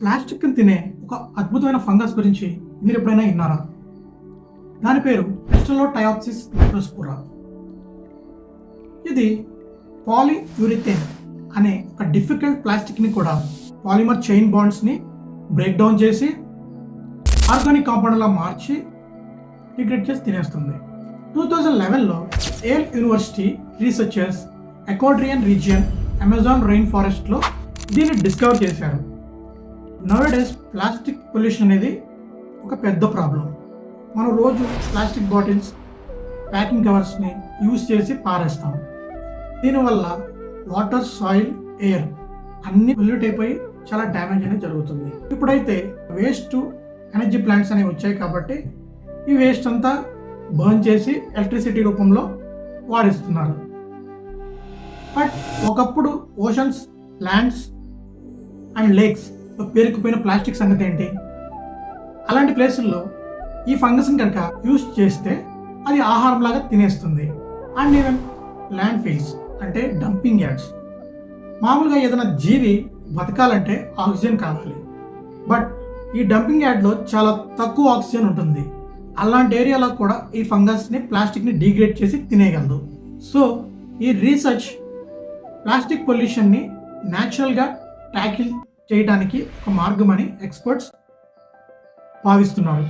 ప్లాస్టిక్ని తినే ఒక అద్భుతమైన ఫంగస్ గురించి మీరు ఎప్పుడైనా విన్నారా? దాని పేరు టయాప్సిస్ మైక్రోస్పోరా ఇది పాలియూరిథేన్ అనే ఒక డిఫికల్ట్ ప్లాస్టిక్ని కూడా పాలిమర్ చైన్ బాండ్స్ని బ్రేక్ డౌన్ చేసి ఆర్గానిక్ కాంపౌండ్లా మార్చి డిగ్రేడ్ చేసి తినేస్తుంది. Two thousand లెవెన్లో Yale University researchers Ecuadorian region Amazon rain ఫారెస్ట్లో దీన్ని డిస్కవర్ చేశారు. నవడేస్ ప్లాస్టిక్ పొల్యూషన్ అనేది ఒక పెద్ద ప్రాబ్లం మనం రోజు ప్లాస్టిక్ బాటిల్స్ ప్యాకింగ్ కవర్స్ని యూజ్ చేసి పారేస్తాం. దీనివల్ల వాటర్ సాయిల్ ఎయిర్ అన్ని పొల్యూట్ అయిపోయి చాలా డ్యామేజ్ అనేది జరుగుతుంది. ఇప్పుడైతే వేస్ట్ ఎనర్జీ ప్లాంట్స్ అనేవి వచ్చాయి కాబట్టి ఈ వేస్ట్ అంతా బర్న్ చేసి ఎలక్ట్రిసిటీ రూపంలో వాడిస్తున్నారు. బట్ ఒకప్పుడు ఓషన్స్ ల్యాండ్స్ అండ్ లేక్స్ పేరుకుపోయిన ప్లాస్టిక్ సంగతి ఏంటి? అలాంటి ప్లేసుల్లో ఈ ఫంగస్ని కనుక యూస్ చేస్తే అది ఆహారంలాగా తినేస్తుంది. అండ్ ఈవెన్ ల్యాండ్ ఫీల్స్ అంటే డంపింగ్ యార్డ్స్. మామూలుగా ఏదైనా జీవి బతకాలంటే ఆక్సిజన్ కావాలి. బట్ ఈ డంపింగ్ యార్డ్లో చాలా తక్కువ ఆక్సిజన్ ఉంటుంది. అలాంటి ఏరియాలో కూడా ఈ ఫంగస్ని ప్లాస్టిక్ని డిగ్రేడ్ చేసి తినేయగలదు. సో ఈ రీసెర్చ్ ప్లాస్టిక్ పొల్యూషన్ని న్యాచురల్గా ట్యాకిల్ చేయడానికి ఒక మార్గం అని ఎక్స్పర్ట్స్ భావిస్తున్నారు.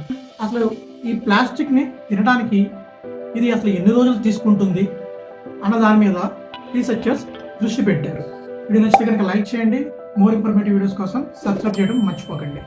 అసలు ఈ ప్లాస్టిక్ని తినడానికి ఇది అసలు ఎన్ని రోజులు తీసుకుంటుంది అన్న దాని మీద రీసెర్చర్స్ దృష్టి పెట్టారు. వీడియో నచ్చితే కనుక లైక్ చేయండి. మోర్ ఇన్ఫర్మేటివ్ వీడియోస్ కోసం సబ్స్క్రైబ్ చేయడం మర్చిపోకండి.